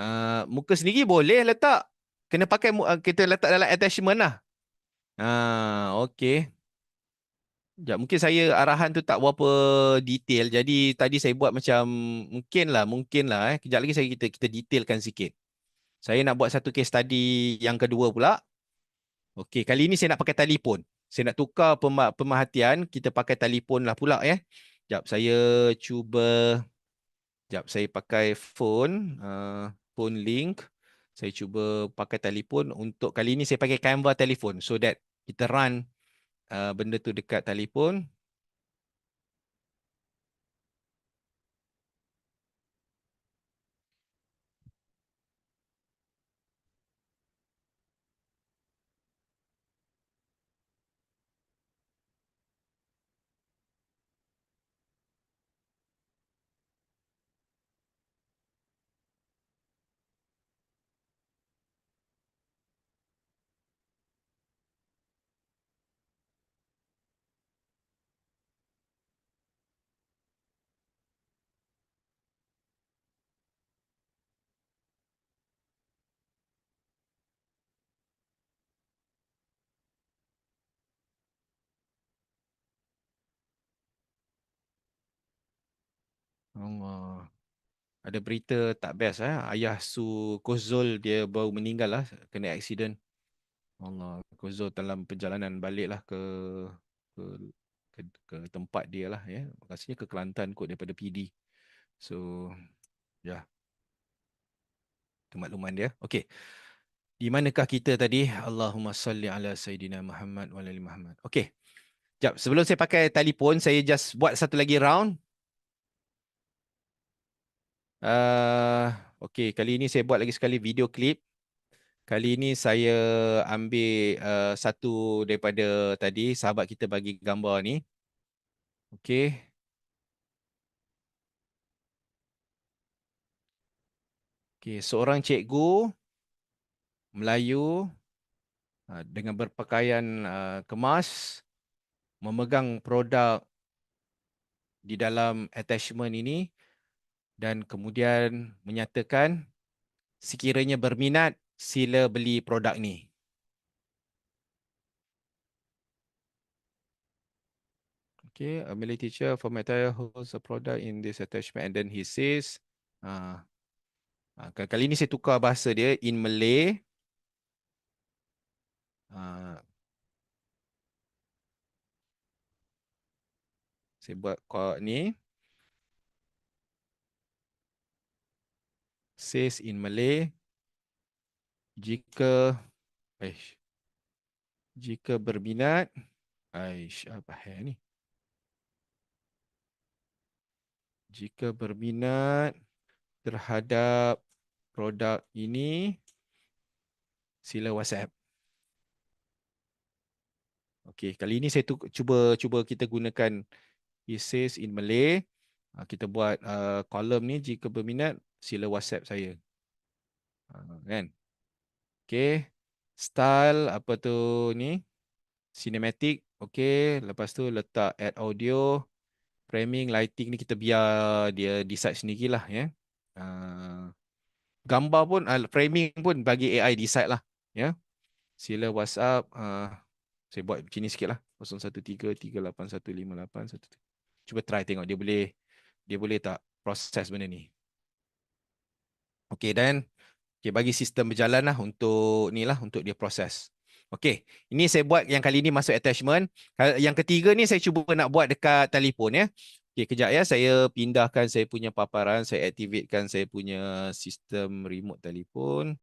Uh, muka sendiri boleh letak. Kena pakai uh, kita letak dalam attachment lah. Ah, uh, okey. Ya, mungkin saya arahan tu tak berapa detail. Jadi tadi saya buat macam mungkin lah, mungkin lah. Eh. Kejap lagi saya kita kita detailkan sikit. Saya nak buat satu case study yang kedua pula. Okey, kali ini saya nak pakai telefon. Saya nak tukar pemerhatian, kita pakai telefon lah pula ya. Eh. Sekejap, saya cuba Sekejap, saya pakai phone, uh, phone link. Saya cuba pakai telefon. Untuk kali ini saya pakai Canva telefon. So that kita run uh, benda tu dekat telefon. Allah. Ada berita tak best eh. Ayah Su Kozol dia baru meninggal lah kena accident. Allah, Kozol dalam perjalanan baliklah ke ke ke, ke tempat dia lah ya. Rasanya ke Kelantan kot daripada PD. So ya. Yeah. Itu makluman dia. Okey. Di manakah kita tadi? Allahumma salli ala Sayyidina Muhammad wa ala Muhammad. Okey. Jap, sebelum saya pakai telefon, saya just buat satu lagi round. Uh, okay, kali ini saya buat lagi sekali video klip. Kali ini saya ambil uh, satu daripada tadi sahabat kita bagi gambar ni. Okay. Okay, seorang cikgu Melayu uh, dengan berpakaian kemas memegang produk di dalam attachment ini dan kemudian menyatakan sekiranya berminat sila beli produk ni. Okay, a Malay teacher from Mataya holds a product in this attachment and then he says, uh, uh, kali ini saya tukar bahasa dia in Malay. Uh, saya buat ni. Says in Malay. Jika aish. Jika berminat aish apa hai ni? Jika berminat terhadap produk ini sila WhatsApp. Okey, kali ini saya tu, cuba cuba kita gunakan it says in Malay. Uh, kita buat uh, kolom ni jika berminat sila WhatsApp saya. Uh, kan? Okay. Style apa tu ni? Cinematic. Okay. Lepas tu letak add audio. Framing, lighting ni kita biar dia decide sendirilah. Ya. Uh, gambar pun, uh, framing pun bagi AI decide lah. Ya. Sila WhatsApp. Uh, saya buat macam ni sikit lah. 013-381-58-13. Cuba try tengok dia boleh dia boleh tak proses benda ni. Okey dan okey bagi sistem berjalan lah untuk ni lah untuk dia proses. Okey, ini saya buat yang kali ni masuk attachment. Yang ketiga ni saya cuba nak buat dekat telefon ya. Okey, kejap ya. Saya pindahkan saya punya paparan, saya aktifkan saya punya sistem remote telefon.